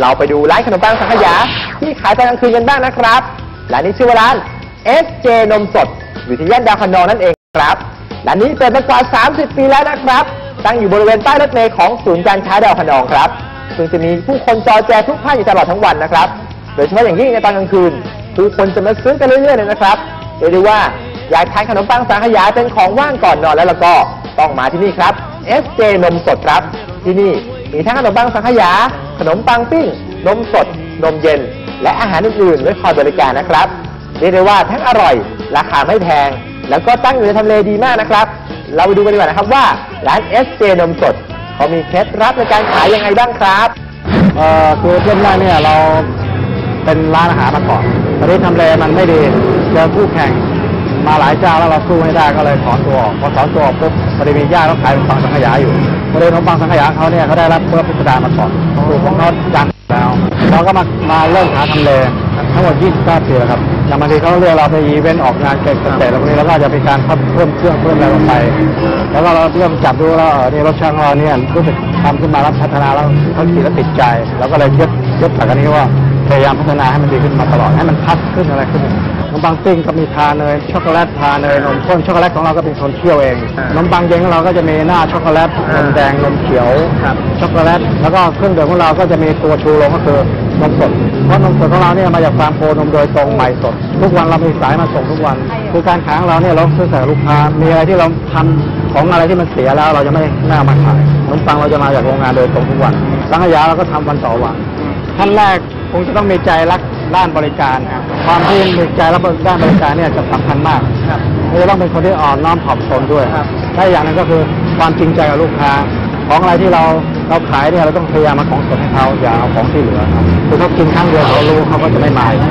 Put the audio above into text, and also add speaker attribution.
Speaker 1: เราไปดูร้านขนมปังสังขยา ที่ขายตอนกลางคืนกันบ้างนะครับร้านนี้ชื่อว่าร้าน SJ นมสดอยู่ที่ย่านดาวคะนองนั่นเองครับร้านนี้เปิดมากว่า 30 ปีแล้วนะครับ ตั้งอยู่บริเวณใต้รถเมล์ของศูนย์การค้าดาวคะนองครับซึ่งจะมีผู้คนจอแจทุกภาคอยู่ตลอดทั้งวันนะครับ โดยเฉพาะอย่างยิ่งในตอนกลางคืนผู้คนจะมาซื้อกันเรื่อยๆเลยนะครับเรียกได้ว่าอยากทานขนมปังสังขยาเป็นของว่างก่อนนอนแล้วแล้วก็ต้องมาที่นี่ครับ SJ นมสดครับ ที่นี่ มีทั้งขนมปังสังขยา ขนมปังปิ้ง นมสด นมเย็น และอาหารอื่นๆไว้คอยบริการนะครับ เรียกได้ว่าทั้งอร่อย ราคาไม่แพง แล้วก็ตั้งอยู่ในทำเลดีมากนะครับ เราไปดูกันดีกว่านะครับว่าร้าน SJ นมสดเขามีเคล็ดลับในการขายยังไงบ้างครับ
Speaker 2: เอ่อคือเริ่มแรกเนี่ยเราเป็นร้านอาหารมาก่อนตอนนี้ทำเลมันไม่ดีเจอคู่แข่ง มาหลายเจ้าแล้วเราสู้ไม่ได้ก็เลยถอนตัวออกพอถอนตัวออกปุ๊บพอดีมีญาติเขาขายเป็นปังสังขยาอยู่พอดีขนมปังสังขยาเขาเนี่ยเขาได้รับเพื่อพิสดารมาก่อนสูตรของเขาดังแล้วเราก็มามาเริ่มหาทำเลทั้งหมด29ปีแล้วครับอย่างบางทีเขาเรียกเราไปอีเวนต์ออกงานเก็บเตรแล้วพวกนี้เราก็จะมีการเพิ่มเครื่องเพิ่มอะไรลงไป แล้วก็เราเริ่มจับดูแล้วเนี่รถช่างเราเนี่ยรู้สึกทำขึ้นมาแล้วพัฒนาแล้วเขาขี่แล้วติดใจเราก็เลยยึดยึดจากอันนี้ว่าพยายามพัฒนาให้มันดีขึ้นมาตลอดให้มันพัดขึ้นอะไรขึ้น มปังปิ้งก็มีทาเนยช็อกโกแลตทาเนยนมข้นช็อกโกแลตของเราก็เป็นคนเคี่ยวเอง
Speaker 1: อ่า
Speaker 2: ขนมปังเย็นของเราก็จะมีหน้าช็อกโกแลตนมแดงนมเขียว
Speaker 1: ครับ
Speaker 2: ช็อกโกแลตแล้วก็เครื่องดื่มของเราก็จะมีตัวชูโรงก็คือนมสดเพราะนมสดของเราเนี่ยมาจากฟาร์มโคนมโดยตรงใหม่สด ทุกวันเรามีสายมาส่งทุกวันคือการขายของเราเนี่ยเราซื้อใส่ลูกค้ามีอะไรที่เราทำของอะไรที่มันเสียแล้วเราจะไม่ไม่เอามาขายขนมปังเราจะมาจากโรงงานโดยตรงทุกวันสังขยาเราก็ทำวันต่อวัน ขั้นแรกคงจะต้องมีใจรักด้านบริการครับ ความที่มีใจรักด้านบริการเนี่ยจะสำคัญมาก
Speaker 1: ครับ
Speaker 2: เราจะต้องเป็นคนที่อ่อนน้อมถ่อมตนด้วย
Speaker 1: ครับ
Speaker 2: และอีกอย่างหนึงก็คือความจริงใจกับลูกค้า ของอะไรที่เราเราขายเนี่ยเราต้องพยายามมาของสดให้เขาอย่าเอาของที่เหลือครับคือเขากินครั้งเดียวเขารู้เขาก็จะไม่มาอีก